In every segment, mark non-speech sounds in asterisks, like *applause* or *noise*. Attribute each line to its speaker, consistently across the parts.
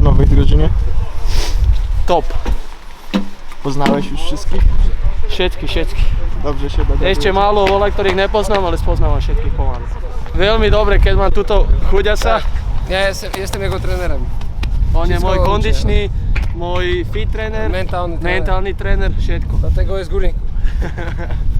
Speaker 1: nowej drużynie?
Speaker 2: Top.
Speaker 1: Poznałeś już wszystkich?
Speaker 2: Všetky, všetky.
Speaker 1: Dobrze się dogadujesz?
Speaker 2: Ešte málo vole, ktorých nepoznám, ale spoznávam všetkých pomaly. Veľmi dobre, keď mám túto chuďasa.
Speaker 3: Ja jestem, jestem jego trenerem.
Speaker 2: On je môj
Speaker 3: on
Speaker 2: kondičný, môj fit tréner,
Speaker 3: Mentálny tréner.
Speaker 2: mentálny tréner, všetko.
Speaker 3: Dlatego jest górnik. *laughs*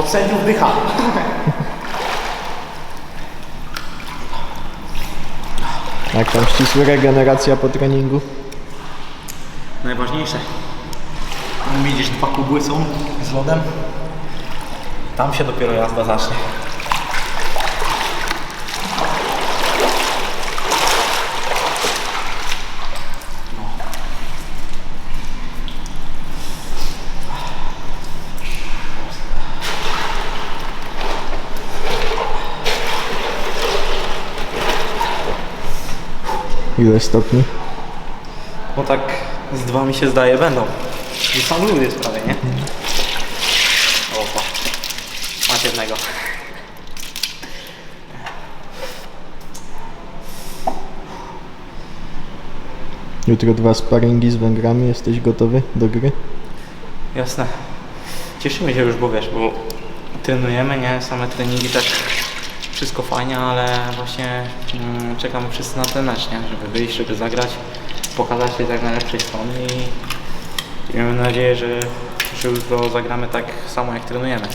Speaker 4: Od sędziów dycha.
Speaker 1: Jak tam ścisła regeneracja po treningu?
Speaker 4: Najważniejsze. Tam widzisz, dwa kubły są z lodem. Tam się dopiero jazda zacznie.
Speaker 1: Ile stopni?
Speaker 4: No tak z dwa mi się zdaje będą. I sam lód jest prawie, nie? Opa. Masz jednego.
Speaker 1: Jutro dwa sparingi z Węgrami, jesteś gotowy do gry?
Speaker 4: Jasne. Cieszymy się już, bo wiesz, bo trenujemy, nie? Same treningi tak wszystko fajnie, ale właśnie mm, czekamy wszyscy na ten mecz, nie? Żeby wyjść, żeby zagrać, pokazać się z jak najlepszej strony i, i mamy nadzieję, że, że jutro zagramy tak samo jak trenujemy.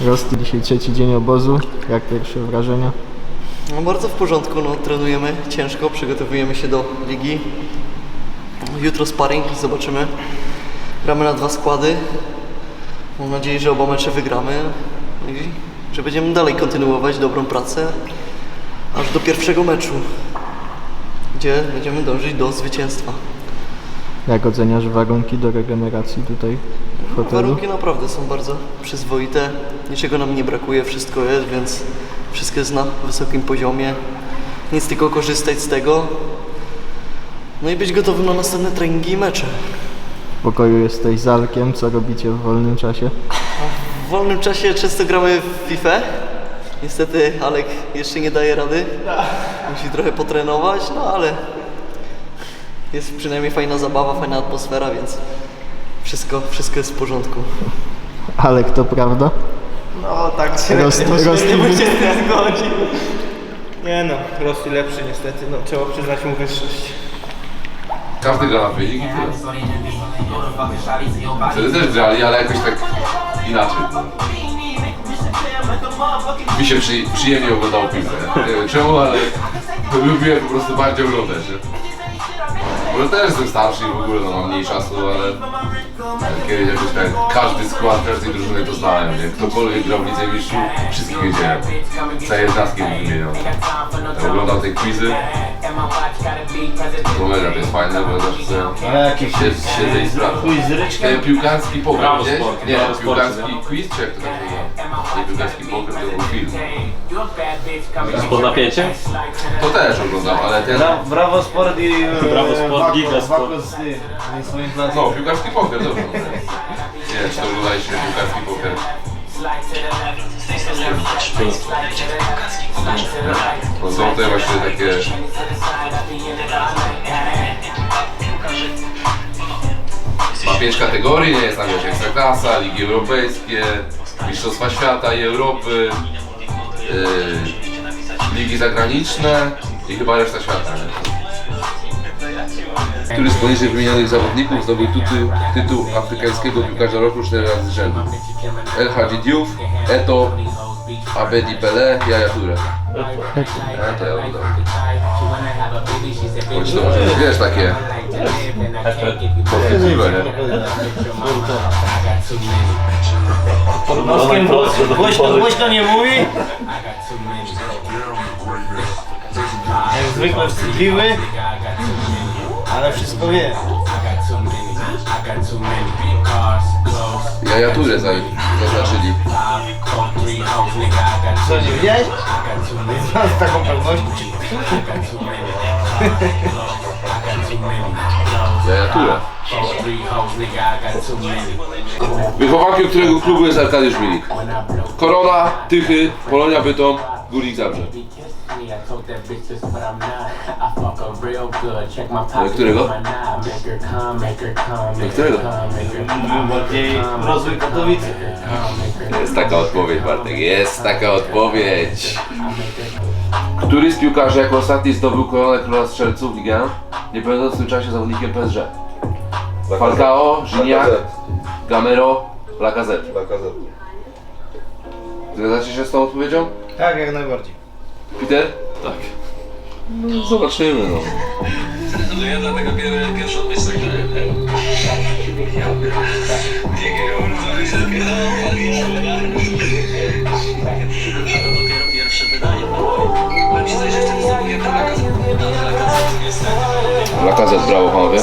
Speaker 1: Rosty dzisiaj trzeci dzień obozu. Jak pierwsze wrażenia?
Speaker 5: No bardzo w porządku, no trenujemy ciężko, przygotowujemy się do ligi. Jutro sparring, zobaczymy. Gramy na dwa składy. Mam nadzieję, że oba mecze wygramy i że będziemy dalej kontynuować dobrą pracę aż do pierwszego meczu, gdzie będziemy dążyć do zwycięstwa.
Speaker 1: Jak oceniasz warunki do regeneracji tutaj w hotelu?
Speaker 5: Warunki naprawdę są bardzo przyzwoite, niczego nam nie brakuje, wszystko jest, więc wszystko jest na wysokim poziomie. Nic tylko korzystać z tego. No i być gotowym na następne treningi i mecze.
Speaker 1: W pokoju jesteś z Alkiem, co robicie w wolnym czasie?
Speaker 5: W wolnym czasie często gramy w FIFA. Niestety Alek jeszcze nie daje rady. Musi trochę potrenować, no ale jest przynajmniej fajna zabawa, fajna atmosfera, więc wszystko, wszystko jest w porządku.
Speaker 1: Alek, to prawda?
Speaker 6: No tak,
Speaker 1: Rost-
Speaker 6: średnio, może
Speaker 1: Rosti
Speaker 6: nie
Speaker 1: wy-
Speaker 6: bym się zgodził. Nie no, Rosji lepszy niestety, no trzeba przyznać mu wyższość.
Speaker 7: Każdy gra na wynik i tyle. Wtedy też grali, ale jakoś tak inaczej. Mi się przy, przyjemnie oglądało piłkę. Nie wiem czemu, ale lubiłem po prostu bardziej oglądać. Nie? Bo ogóle też jestem starszy i w ogóle no, mam mniej czasu, ale ale kiedyś jakoś tak każdy skład każdej drużyny to znałem, nie? Ktokolwiek grał w Lidze Mistrzów, wszystkich wiedziałem. Całe jednostki mi wymieniał. Ja oglądam te quizy, to mega, to jest fajne, bo zawsze
Speaker 6: Ale jakieś
Speaker 7: siedzę, i sprawdzam.
Speaker 6: quiz z?
Speaker 7: E, Piłkarski poker,
Speaker 8: Brawo
Speaker 7: gdzieś?
Speaker 8: Sport,
Speaker 7: Nie,
Speaker 8: Brawo Sport,
Speaker 7: piłkarski quiz, czy jak to tak nazywa? Nie, piłkarski poker to był film.
Speaker 8: Pod napięciem?
Speaker 7: To też oglądam, ale ten...
Speaker 6: Bra Brawo Sport i... e,
Speaker 8: Brawo Sport,
Speaker 6: Wako-
Speaker 8: Giga Sport.
Speaker 6: Wako z tym, nie swoim klasem.
Speaker 7: No, piłkarski poker, dobrze. Nie wiem, czy to oglądaliście piłkarski poker. No są te właśnie takie... Ma pięć kategorii, nie jest tam wiesz, Ekstraklasa, Ligi Europejskie, Mistrzostwa Świata i Europy, yy, Ligi Zagraniczne i chyba reszta świata. Nie? Który z poniżej wymienionych zawodników zdobył tytuł, tytuł afrykańskiego piłkarza roku 4 razy z rzędu? El Hadji Diouf, Eto, Abedi Pele, Yaya Toure. E, to ja oddam. Choć to może wiesz, takie nie?
Speaker 6: Podnoskiem głośno, głośno nie mówi. Jak zwykle wstydliwy, ale wszystko wie.
Speaker 7: Yaya Toure za, zaznaczyli.
Speaker 6: Co, nie widziałeś? Z taką pewnością. *laughs*
Speaker 7: Toure. Wychowankiem którego klubu jest Arkadiusz Milik? Korona, Tychy, Polonia Bytom, Górnik Zabrze. Do którego? Do którego?
Speaker 6: Bardziej rozwój Katowice.
Speaker 7: Jest taka odpowiedź, Bartek, jest taka odpowiedź. Który z piłkarzy jako ostatni zdobył koronę króla strzelców ligę, nie będąc w tym czasie zawodnikiem PSG? Falcao, Gignac, Gamero, Lacazette. Zgadzacie się z tą odpowiedzią?
Speaker 6: Tak, jak najbardziej.
Speaker 7: Peter? Tak. No, zobaczymy no. Lacazette, brawo panowie.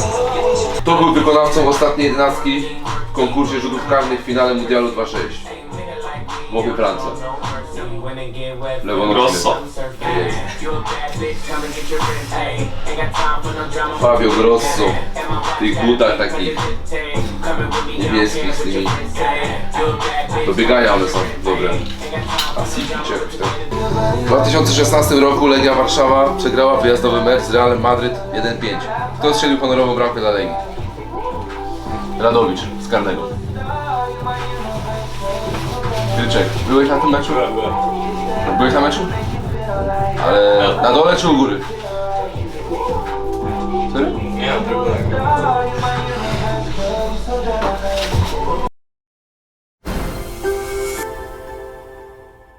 Speaker 7: Kto był wykonawcą ostatniej jedenastki w konkursie rzutów karnych w finale Mundialu 2.6? Włochy, Francja. Lewandowski.
Speaker 8: Grosso.
Speaker 7: Fabio Grosso. W tych butach takich niebieskich z tymi do biegania one są dobre. A Sipi czy jakoś tak. W 2016 roku Legia Warszawa przegrała wyjazdowy mecz z Realem Madryt 1-5. Kto strzelił honorową bramkę dla Legii? Radowicz z karnego. Gryczek, byłeś na tym meczu? Byłeś na meczu? Ale na dole czy u góry?